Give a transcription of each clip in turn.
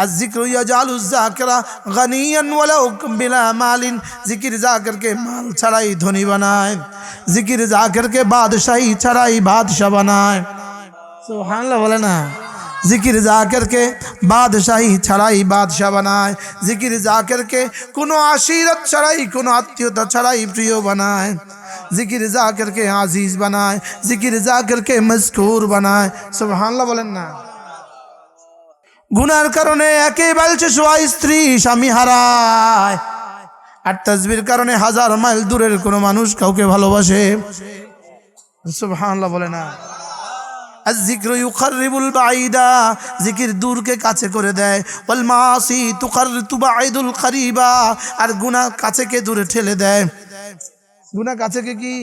الذكر يجعل الذاكر غنيا ولو بلا مال জিকির জাকিরকে মাল ছাড়াই ধনী বানায় জিকির জাকিরকে বাদশাহী ছাড়াই বাদশাহ বানায় সুবহানাল্লাহ বলে না জিকির জাকেরকে বাদশাহী ছাড়াই বাদশাহ বানায় জিকির জাকেরকে কোনো আশিরত ছাড়াই কোনো আত্মীয়তা ছাড়াই প্রিয় বানায় জিকির জাকেরকে আজিজ বানায় জিকির জাকেরকে মজকুর বানায় সুবহানাল্লাহ বলেন না গুনার কারণে একে বালছে সবাই স্ত্রী, স্বামী হারায়। আর তসবির কারণে হাজার মাইল দূরের কোনো মানুষ কাউকে ভালোবাসে। বলে না। আর জিক্র জিকির দূরকে কাছে করে দেয়। ওয়াল মাসি তুবা আইদুল খারিবা, আর গুনা কাছেকে দূরে ঠেলে দেয়। গুনা কাছে কি?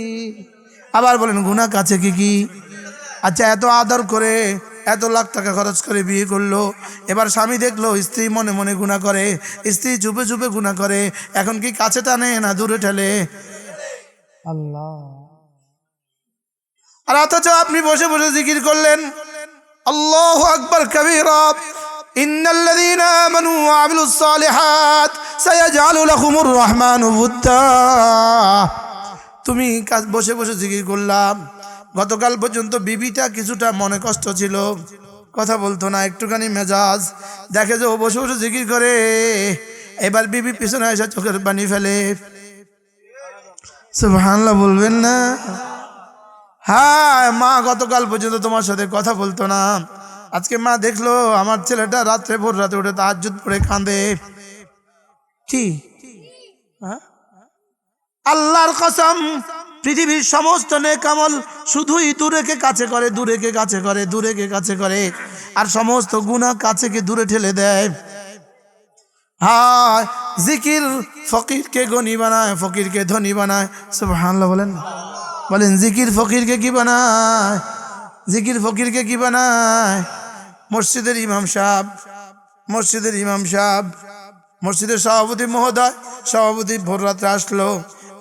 আবার বলেন, গুনা কাছে কি? আচ্ছা এত আদর করে এত লাখ টাকা খরচ করে বিয়ে করল। এবার স্বামী দেখল স্ত্রী মনে মনে গুণা করে স্ত্রী চুপে চুপে গুণা করে এখন কি কাছে টানে না দূরে ঠেলে? আল্লাহ। আর অথচ আপনি বসে বসে জিকির করলেন আল্লাহ আকবর কবিরা তুমি বসে বসে জিকির করলাম। গতকাল পর্যন্ত বিবিটা কিছুটা মনে কষ্ট ছিল। কথা বলতো না, একটুখানি মেজাজ। দেখে যে ও বসে বসে জিকির করে। এবার বিবি পিছনে এসে চোখের পানি ফেলে। সুবহানাল্লাহ বলবেন না। হ্যাঁ মা গতকাল পর্যন্ত তোমার সাথে কথা বলতো না। আজকে মা দেখল আমার ছেলেটা রাত্রে ভোর রাতে উঠে তাহাজুদ পড়ে কাঁদে। কি? হ্যাঁ? আল্লাহর কসম। পৃথিবীর সমস্ত নেকামল শুধুই দূরেকে কাছে করে, দূরেকে কাছে করে, দূরেকে কাছে করে। আর সমস্ত গুণা কাছেকে দূরে ঠেলে দেয়। হ্যাঁ জিকির ফকিরকে গনি বানায়, ফকিরকে ধনী বানায়। সব হানলা বলেন। বলেন, জিকির ফকিরকে কি বানায়? জিকির ফকিরকে কি বানায়? মসজিদের ইমাম সাহেব, মসজিদের ইমাম সাহেব, মসজিদের সভাপতি মহোদয়, সভাপতি ভোর রাত্রে আসলো।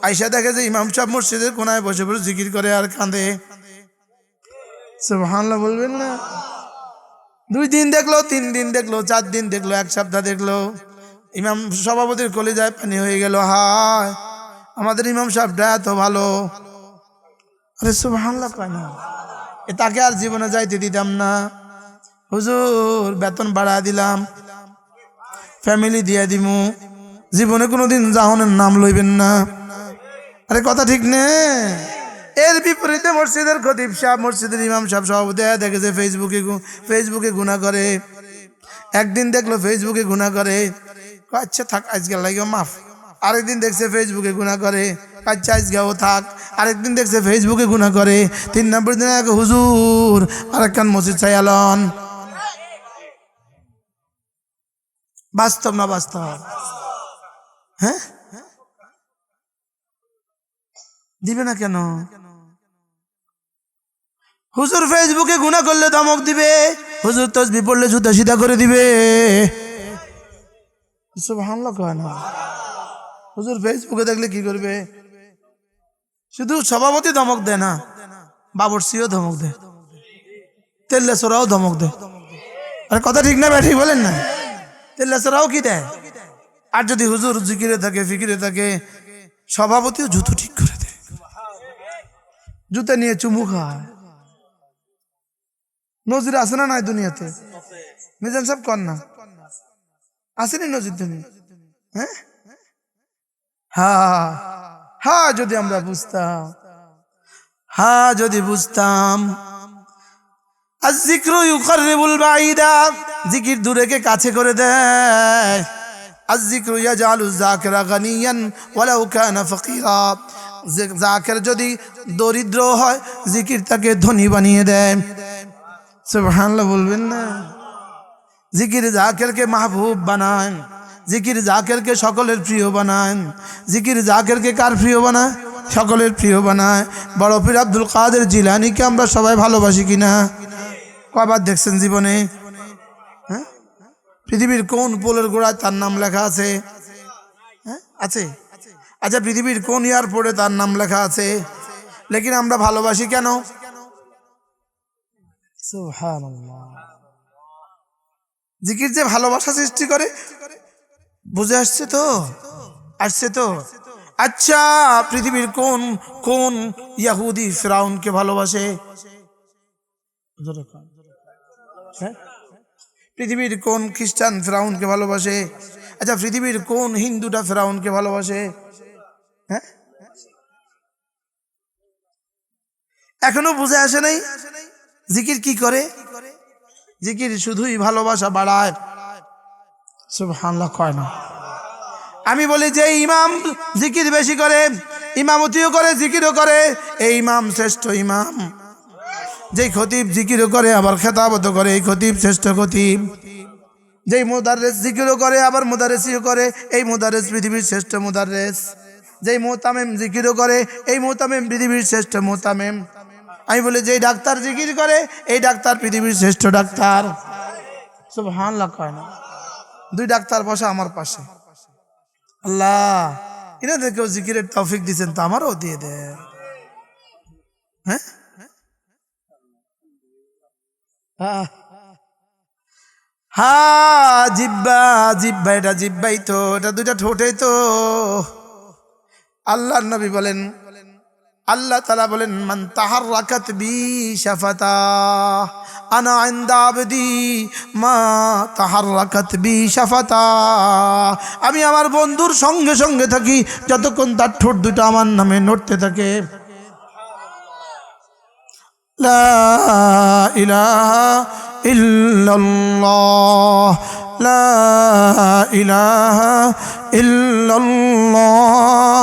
আইসা দেখে যে ইমাম সাহেব মসজিদের কোনায় বসে বসে জিকির করে আর কাঁদে। সুবহানাল্লাহ বলবেন না? দুই দিন দেখল, তিন দিন দেখল, চার দিন দেখল, এক সপ্তাহ দেখল। ইমাম সভাপতির কলেজায় পানি হয়ে গেল, হায়, আমাদের ইমাম সাহেবটা এত ভালো। আরে সুবহানাল্লাহ কয় না, এ তাকে আর জীবনে যাইতে দিতাম না। হুজুর, বেতন বাড়া দিলাম, ফ্যামিলি দিয়ে দিমু। জীবনে কোনোদিন জাহনের নাম লইবেন না। আরে কথা ঠিক নে। এর বিপরীতে মসজিদের খতিব সাহেব, মসজিদের ইমাম সাহেব, সভাপতি দেখেছে ফেসবুকে ফেসবুকে গুণা করে। একদিন দেখল ফেসবুকে গুণা করে। আচ্ছা থাক আজকে লাগে মাফ। আরেকদিন দেখছে ফেসবুকে গুণা করে। আচ্ছা আজকে ও থাক। আরেকদিন দেখছে ফেসবুকে গুণা করে। তিন নম্বর দিন এক হুজুর আরেকখান মসজিদ চাইয়ালন বাস্তব না বাস্তব? হ্যাঁ? দিবে না কেন? হুজুর ফেসবুকে গুণা করলে ধমক দিবে, হুজুর তসবি পড়লে জুতা সিধা করে দিবে। হুজুর ফেসবুকে দেখলে কি করবে? শুধু সভাপতি ধমক দেয় না, বাবরসিও ধমক দেয়, তেল্লেসরাও ধমক দেয়। আরে কথা ঠিক না ঠিক বলেন না। তেল্লেসরাও কি দেয়? আর যদি হুজুর জিকিরে থাকে, ফিকিরে থাকে, সভাপতিও জুতো ঠিক করে। জুতা নিয়ে চুমু খায়। নজির আছে না নাই দুনিয়াতে? মিজান সব কর না? আসেনি নজির তুমি হ্যাঁ? হ্যাঁ হ্যাঁ যদি আমরা বুঝতাম হ্যাঁ যদি বুঝতাম। জিক্র ইউকারিবুল বাইদা জিকির দূরেকে কাছে করে দেয়। জিক্র ইয়াজালু জাকিরা গানিয়ান, ওয়ালাউ কানা ফাকিরা। যে- জাকির যদি দরিদ্র হয়, জিকির তাকে ধনী বানিয়ে দেয়। সুবহানাল্লাহ বলবেন না। জিকির জাকেরকে মাহবুব বানান জিকির জাকেরকে সকলের প্রিয় বানান জিকির জাকেরকে কার প্রিয় বানায়? সকলের প্রিয় বানায়। বড় পীর আব্দুল কাদের জিলানিকে আমরা সবাই ভালোবাসি কিনা? কবার দেখছেন জীবনে? হ্যাঁ? পৃথিবীর কোন পোলের গোড়ায় তার নাম লেখা আছে? হ্যাঁ? আছে? আচ্ছা পৃথিবীর কোন এয়ারপোর্টে তার নাম লেখা আছে? লেকিন আমরা ভালোবাসি কেন? জিকির যে ভালোবাসা সৃষ্টি করে, বুঝে আসছে তো? আসছে তো? আচ্ছা পৃথিবীর কোন কোন ইয়াহুদি ফেরাউনকে ভালোবাসে? হ্যাঁ? পৃথিবীর কোন খ্রিস্টান ফেরাউনকে ভালোবাসে? আচ্ছা পৃথিবীর কোন হিন্দুটা ফেরাউনকে ভালোবাসে? হ্যাঁ? এখনও বুঝে আসে নাই জিকির কি করে? জিকির শুধুই ভালোবাসা বাড়ায়। না। আমি বলি যে ইমাম জিকির বেশি করে, ইমামতিও করে, জিকিরও করে। এই ইমাম শ্রেষ্ঠ ইমাম। যেই খতিব জিকিরও করে, আবার খেতাবত করে। এই খতিব শ্রেষ্ঠ খতিব। যেই মোদারেস জিকিরও করে, আবার মোদারেসিও করে। এই মোদারেস পৃথিবীর শ্রেষ্ঠ মোদারেস যেই মোতামেম জিকিরও করে, এই মোতামেম পৃথিবীর শ্রেষ্ঠ মোতামেম। আমি বলি, যেই ডাক্তার জিকির করে, এই ডাক্তার পৃথিবীর শ্রেষ্ঠ ডাক্তার। সব হান কয় না। দুই ডাক্তার বসা আমার পাশে। আল্লাহ এনাদের কেউ জিকিরের তৌফিক দিচ্ছেন তো আমারও দিয়ে দে। হ্যাঁ। হা, জিব্বা জিব্বা, এটা জিব্বাই তো, এটা দুইটা ঠোঁটেই তো। আল্লাহ নবী বলেন, আল্লাহ তালা বলেন, মান তাহার রাখাত বি সাফাতা আনা মা তাহার রাখাত বি সাফাতা আমি আমার বন্ধুর সঙ্গে সঙ্গে থাকি, যতক্ষণ তার ঠোঁট দুটো আমার নামে নড়তে থাকে। লা ইলাহা ইল্লাল্লাহ, লা ইলাহা ইল্লাল্লাহ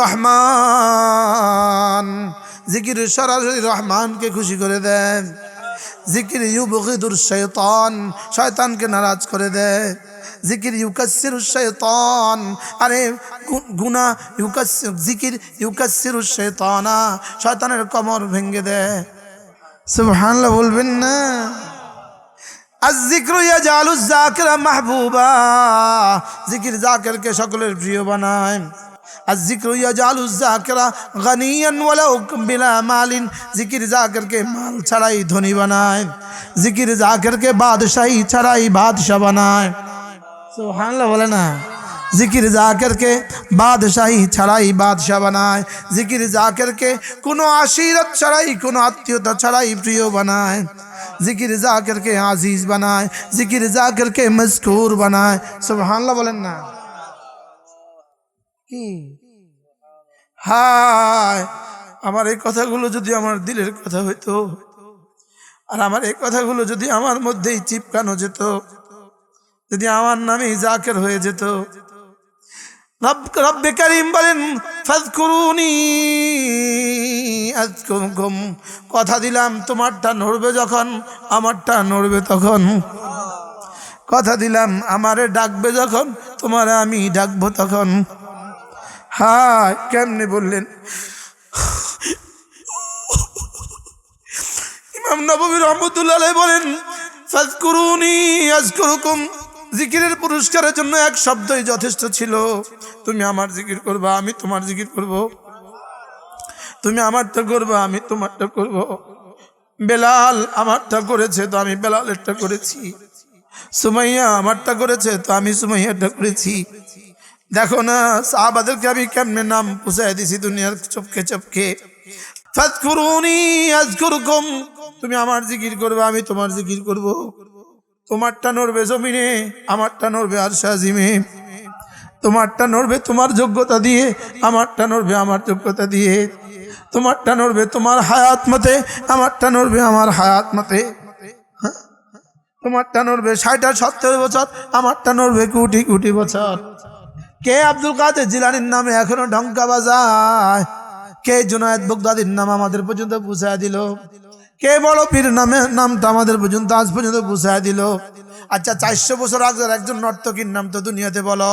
রহমান। জিকির সরাসরি রহমানকে খুশি করে দেন জিকির ইউ বকিদুর শৈতন শয়তানকে নারাজ করে দেয়। জিকির ইউকাসির শৈতন আরে গুনা ইউকাস জিকির ইউকাসির শৈতনা শয়তানের কমর ভেঙ্গে দেয়। সুবহানাল্লাহ বলবেন না। ذکر یا جال الذاکر محبوبا۔ ذکر ذاکر کے شکل پریو بنائیں۔ ذکر یا جال الذاکرہ غنی ولو بلا مال۔ ذکر ذاکر کے مال چھڑائی دھنی بنائیں۔ ذکر ذاکر کے بادشاہی چھڑائی بادشاہ بنائیں۔ سبحان اللہ بولے نا۔ ذکر ذاکر کے بادشاہی چھڑائی بادشاہ بنائیں۔ ذکر ذاکر کے کنو عشیرت چھڑائی، کنو آتیوتا چھڑائی پریو بنائیں۔ জিকির জাকেরকে আজিজ বানায়, জিকির জাকেরকে মজকুর বানায়। সুবহানাল্লাহ বলেন না। কি? হায়, আমার এই কথাগুলো যদি আমার দিলের কথা হইতো, আর আমার এই কথাগুলো যদি আমার মধ্যেই চিপকানো যেত, যদি আমার নামে জাকের হয়ে যেত রব্বে করিম বলেন আজকুরকুম কথা দিলাম, তোমারটা নড়বে যখন, আমারটা নড়বে তখন। কথা দিলাম, আমারে ডাকবে যখন, তোমারে আমি ডাকবো তখন। হ্যাঁ কেমনে বললেন? ইমাম নবী রহমতুল্লাহ বলেন, ফাজকুরুনি আজকুরুকুম জিকিরের পুরস্কারের জন্য এক শব্দই যথেষ্ট ছিল। তুমি আমার জিকির করবা, আমি তোমার জিকির করব। তুমি আমারটা করবা, আমি তোমারটা করব। বেলাল আমারটা করেছে তো আমি বেলালেরটা করেছি। সুমাইয়া আমারটা করেছে তো আমি সুমাইয়াটা করেছি। দেখো না, সাহাবাদেরকে আমি কেমনে নাম পুষাই দিছি দুনিয়ার চপকে চপকে। তুমি আমার জিকির করবে, আমি তোমার জিকির করব। তোমারটা নড়বে জমিনে, আমারটা নড়বে আর সাজিমে তোমারটা নড়বে তোমার যোগ্যতা দিয়ে, আমারটা নড়বে আমার যোগ্যতা দিয়ে। তোমারটা নড়বে তোমার হায়াত মতে, আমারটা নড়বে আমার হায়াত মতে। হ্যাঁ? তোমারটা নড়বে ষাট সত্তর বছর, আমারটা নড়বে কোটি কোটি বছর। কে আব্দুল কাদের জিলানির নামে এখনও ঢঙ্কা বাজায়? কে জুনায়দ বগদাদির নাম আমাদের পর্যন্ত পৌঁছায় দিল? কে বড় পীর নামে নামটা আমাদের পর্যন্ত আজ পর্যন্ত বুঝাই দিল। আচ্ছা চারশো বছর আগের একজন নর্তকীর নাম তো দুনিয়াতে বলো।